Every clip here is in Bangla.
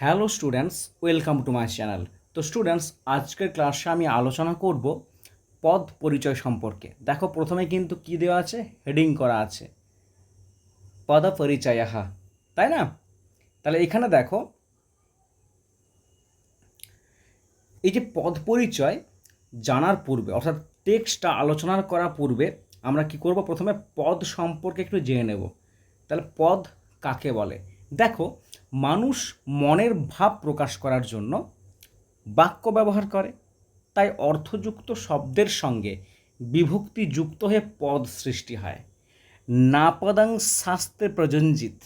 Hello students, welcome to my channel. তো স্টুডেন্টস, আজকের ক্লাসে আমি আলোচনা করব পদ পরিচয় সম্পর্কে। দেখো প্রথমে কিন্তু কি দেওয়া আছে? হেডিং করা আছে। পদ পরিচয় আহা তাই না? তাহলে এখানে দেখো, এই যে পদ পরিচয় জানার পূর্বে, অর্থাৎ টেক্সটটা আলোচনা করার পূর্বে আমরা কি করব? প্রথমে পদ সম্পর্কে একটু জেনে নেব। তাহলে পদ কাকে বলে? দেখো মানুষ মনের ভাব প্রকাশ করার জন্য বাক্য ব্যবহার করে, তাই অর্থযুক্ত শব্দের সঙ্গে বিভক্তি যুক্ত হয়ে পদ সৃষ্টি হয়। না পদাং শাস্ত্রে প্রযোঞ্জিত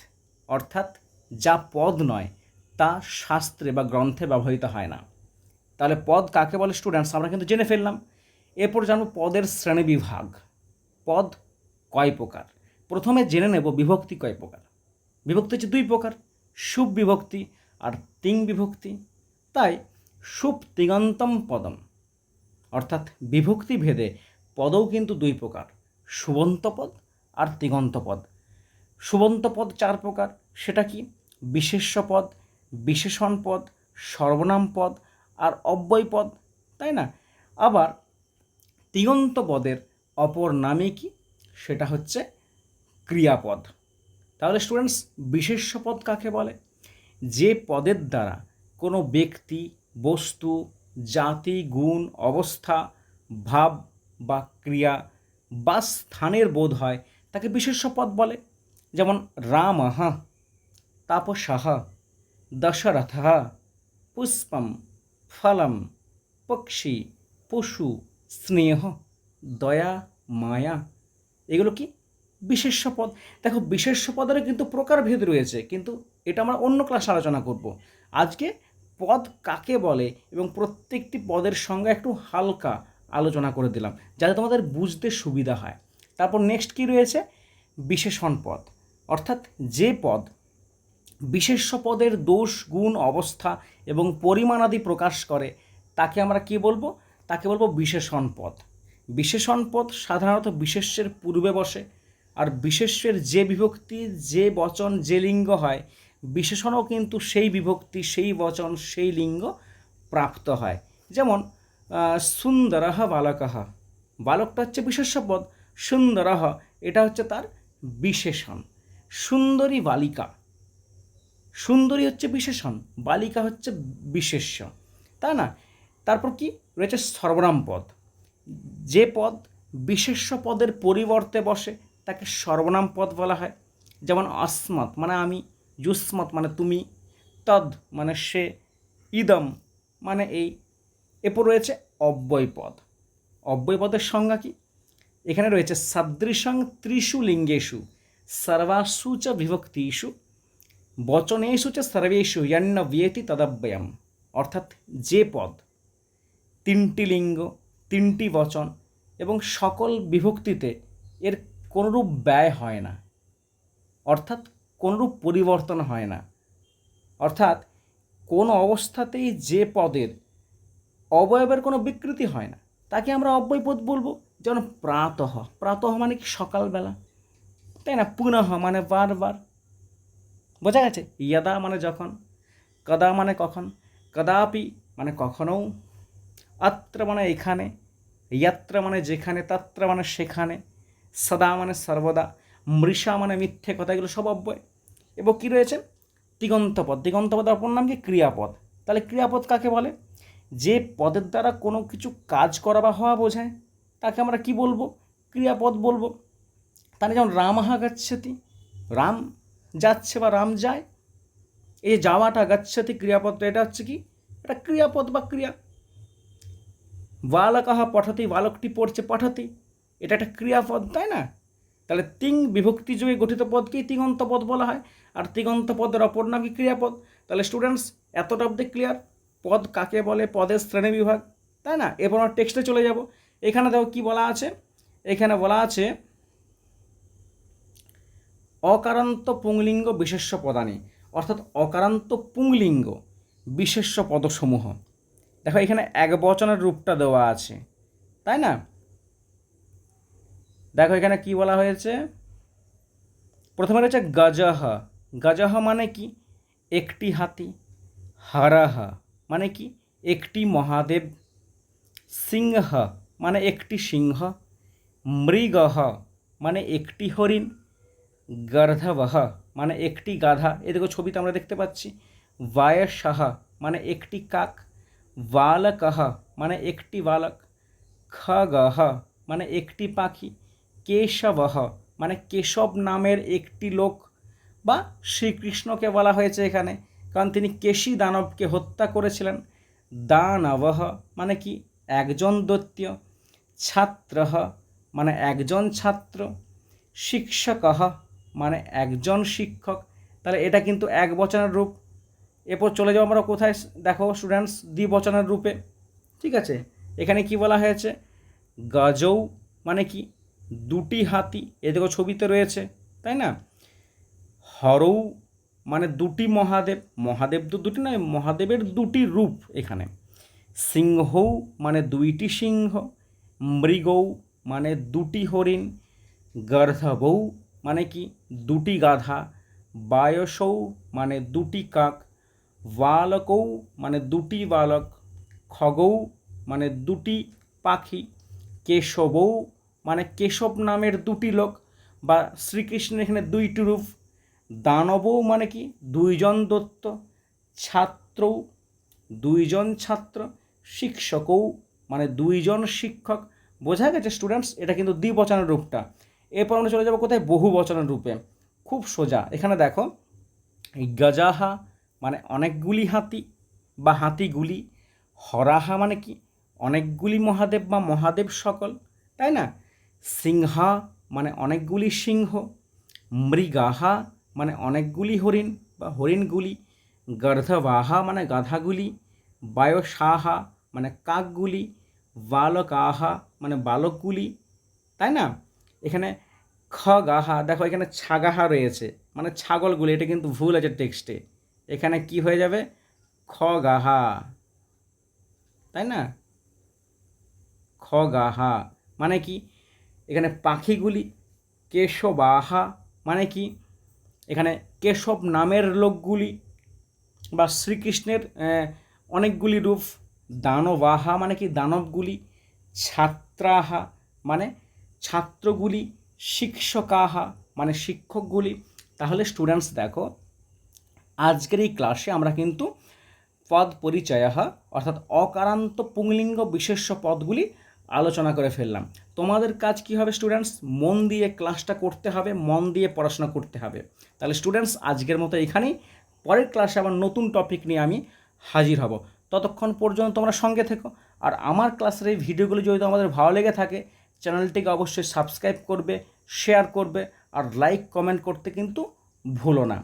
অর্থাৎ যা পদ নয়, তা শাস্ত্রে বা গ্রন্থে ব্যবহৃত হয় না। তাহলে পদ কাকে বলে স্টুডেন্টস আমরা কিন্তু জেনে ফেললাম। এরপর জানব পদের শ্রেণি বিভাগ। পদ কয় প্রকার? প্রথমে জেনে নেব বিভক্তি কয় প্রকার? বিভক্তি হচ্ছে দুই প্রকার। শুভ বিভক্তি আর তিং বিভক্তি, তাই সুপ তিগন্তম পদম। অর্থাৎ বিভক্তি ভেদে পদও কিন্তু দুই প্রকার সুবন্ত পদ আর তিগন্ত পদ। সুবন্ত পদ চার প্রকার, সেটা কি? বিশেষ্য পদ, বিশেষণ পদ, সর্বনাম পদ আর অব্যয় পদ, তাই না? আবার তিগন্ত পদের অপর নামে কি? সেটা হচ্ছে ক্রিয়াপদ। তাহলে স্টুডেন্টস বিশেষ্য পদ কাকে বলে? যে পদের দ্বারা কোনো ব্যক্তি, বস্তু, জাতি, গুণ, অবস্থা, ভাব বা ক্রিয়া বা স্থানের বোধ হয়, তাকে বিশেষ্য পদ বলে। যেমন রামহ, তাপসহ, দশরথ, পুষ্পম, ফলম, পক্ষী, পশু, স্নেহ, দয়া, মায়া। এগুলো কি? বিশেষ্য পদ দেখো বিশেষ্য পদেরও কিন্তু প্রকারভেদ রয়েছে, কিন্তু এটা আমরা অন্য ক্লাসে আলোচনা করব। আজকে পদ কাকে বলে এবং প্রত্যেকটি পদের সঙ্গে একটু হালকা আলোচনা করে দিলাম, যাতে তোমাদের বুঝতে সুবিধা হয়। তারপর নেক্সট কি রয়েছে? বিশেষণ পদ। অর্থাৎ যে পদ বিশেষ্য পদের দোষ, গুণ, অবস্থা এবং পরিমাণ আদি প্রকাশ করে, তাকে আমরা কি বলব? তাকে বলব বিশেষণ পদ। বিশেষণ পদ সাধারণত বিশেষ্যের পূর্বে বসে আর বিশেষ্যের যে বিভক্তি, যে বচন, যে লিঙ্গ হয়, বিশেষণও কিন্তু সেই বিভক্তি, সেই বচন, সেই লিঙ্গ প্রাপ্ত হয়। যেমন সুন্দরহ বালকহ। বালকটা হচ্ছে বিশেষ্য পদ। সুন্দরহ, এটা হচ্ছে তার বিশেষণ। সুন্দরী বালিকা। সুন্দরী হচ্ছে বিশেষণ, বালিকা হচ্ছে বিশেষ্য। তাই না? তারপর কি? রয়েছে সর্বনাম পদ। যে পদ বিশেষ্য পদের পরিবর্তে বসে তাকে সর্বনাম পদ বলা হয়। যেমন অস্মত মানে আমি যুস্মত মানে তুমি, তদ মানে সে, ইদম মানে এই, এরপর রয়েছে অব্যয় পদ। অব্যয় পদের সংজ্ঞা কি? এখানে রয়েছে সাদৃশং ত্রিষু লিঙ্গেষু, সর্বাসু চ বিভক্তিষু, বচনেষু চ সর্বেষু, ইয়ান্ন বিয়েতি তদব্যয়ম, অর্থাৎ যে পদ, তিনটি লিঙ্গ, তিনটি বচন এবং সকল বিভক্তিতে এর কোনরূপ ব্যয় হয় না। অর্থাৎ কোনরূপ পরিবর্তন হয় না। অর্থাৎ কোনো অবস্থাতেই যে পদের অবয়বের কোনো বিকৃতি হয় না, তাকে আমরা অব্যয় পদ বলব। যেমন প্রাতঃ প্রাতঃ মানে কি সকালবেলা? তাই না? পুনঃ মানে বারবার। বোঝা গেছে? ইয়াদা মানে যখন, কদা মানে কখন, কদাপি মানে কখনও, আত্র মানে এখানে, ইয়াত্রা মানে যেখানে, তাত্রা মানে সেখানে সদা মানে সর্বদা মৃষা মানে মিথ্যে কথা এগুলো সব অব্যয়। এবং কী রয়েছে? দিগন্তপদ। দিগন্তপদের অপর নাম কি? ক্রিয়াপদ। তাহলে ক্রিয়াপদ কাকে বলে? যে পদের দ্বারা কোনো কিছু কাজ করা বা হওয়া বোঝায়, তাকে আমরা কি বলব? ক্রিয়াপদ বলব। তাহলে যেমন রামাহা গাচ্ছতি রাম যাচ্ছে বা রাম যায়, এই যাওয়াটা গাচ্ছতি, ক্রিয়াপদ এটা হচ্ছে কি? এটা ক্রিয়াপদ বা ক্রিয়া। বালকাহা পঠাতি, বালকটি পড়ছে পঠাতি। এটা একটা ক্রিয়াপদ, তাই না? তাহলে তিং বিভক্তি যোগে গঠিত পদকেই তিগন্ত পদ বলা হয়। আর তিগন্ত পদের অপর নাম কি ক্রিয়াপদ? তাহলে স্টুডেন্টস এতটা অব্দি ক্লিয়ার পদ কাকে বলে? পদের শ্রেণি বিভাগ, তাই না? এরপর আমরা টেক্সটে চলে যাব। এখানে দেখো কি বলা আছে? এখানে বলা আছে, অকারান্ত পুংলিঙ্গ বিশেষ্য পদানি। অর্থাৎ অকারান্ত পুংলিঙ্গ বিশেষ্য পদসমূহ। দেখো এখানে এক বচনের রূপটা দেওয়া আছে, তাই না? দেখো এখানে কি বলা হয়েছে? প্রথমে রয়েছে গজহ। গজহ মানে কি? একটি হাতি। হরহ মানে কি? একটি মহাদেব। সিংহ মানে একটি সিংহ। মৃগহ মানে একটি হরিণ। গর্ধবহ মানে একটি গাধা। এদিকে ছবিতে আমরা দেখতে পাচ্ছি। বায়সাহ মানে একটি কাক। বালকহ মানে একটি বালক। খগহ মানে একটি পাখি। কেশবহ মানে কেশব নামের একটি লোক বা শ্রীকৃষ্ণকে বলা হয়েছে এখানে, কারণ তিনি কেশী দানবকে হত্যা করেছিলেন। দানবহ মানে কি? একজন দৈত্য। ছাত্রহ মানে একজন ছাত্র। শিক্ষকহ মানে একজন শিক্ষক। তাহলে এটা কিন্তু এক বচনের রূপ। এরপর চলে যাব আমরা কোথায়? দেখো স্টুডেন্টস দ্বিবচনের রূপে। ঠিক আছে? এখানে কি বলা হয়েছে? গজৌ মানে কি? দুটি হাতি এদিকে ছবিতে রয়েছে, তাই না? হরৌ মানে দুটি মহাদেব মহাদেব তো দুটি নয়, মহাদেবের দুটি রূপ এখানে। সিংহৌ মানে দুইটি সিংহ, মৃগৌ মানে দুটি হরিণ, গর্ধবৌ মানে কি? দুটি গাধা, বায়সৌ মানে দুটি কাক, বালকৌ মানে দুটি বালক, খগৌ মানে দুটি পাখি, কেশবৌ মানে কেশব নামের দুটি লোক বা শ্রীকৃষ্ণের এখানে দুইটি রূপ। দানবৌ মানে কি? দুইজন দত্ত ছাত্রৌ দুইজন ছাত্র, শিক্ষকও মানে দুইজন শিক্ষক। বোঝা গেছে স্টুডেন্টস এটা কিন্তু দ্বিবচনের রূপটা। এরপর আমরা চলে যাব কোথায়? বহু বচনের রূপে। খুব সোজা। এখানে দেখো গজাহা মানে অনেকগুলি হাতি বা হাতিগুলি, হরাহা মানে কি? অনেকগুলি মহাদেব বা মহাদেব সকল, তাই না? সিংহা মানে অনেকগুলি সিংহ, মৃগাহা মানে অনেকগুলি হরিণ বা হরিণগুলি, গর্ধবাহা মানে গাধাগুলি, বায়সাহা মানে কাকগুলি, বালকাহা মানে বালকগুলি, তাই না? এখানে খগাহা, দেখো এখানে ছাগাহা রয়েছে মানে ছাগলগুলি, এটা কিন্তু ভুল আছে টেক্সটে। এখানে কি হয়ে যাবে? খগাহা, তাই না? খগাহা মানে কি? এখানে পাখিগুলি কেশবাহা মানে কি? এখানে কেশব নামের লোকগুলি বা শ্রীকৃষ্ণের অনেকগুলি রূপ দানবাহা মানে কি? দানবগুলি ছাত্রাহা মানে ছাত্রগুলি শিক্ষকাহা মানে শিক্ষকগুলি। তাহলে স্টুডেন্টস দেখো, আজকের এই ক্লাসে আমরা কিন্তু পদ পরিচয় অর্থাৎ অকারান্ত পুংলিঙ্গ বিশেষ্য পদগুলি আলোচনা করে ফেললাম। তোমাদের কাজ কি হবে স্টুডেন্টস মন দিয়ে ক্লাসটা করতে হবে, মন দিয়ে পড়াশোনা করতে হবে। তাহলে স্টুডেন্টস আজকের মতো এখানেই। পরের ক্লাসে আবার নতুন টপিক নিয়ে আমি হাজির হব। ততক্ষণ পর্যন্ত তোমরা সঙ্গে থেকো। আর আমার ক্লাসের এই ভিডিওগুলো যদি তোমাদের ভালো লেগে থাকে, চ্যানেলটিকে অবশ্যই সাবস্ক্রাইব করবে শেয়ার করবে, আর লাইক কমেন্ট করতে কিন্তু ভুলো না।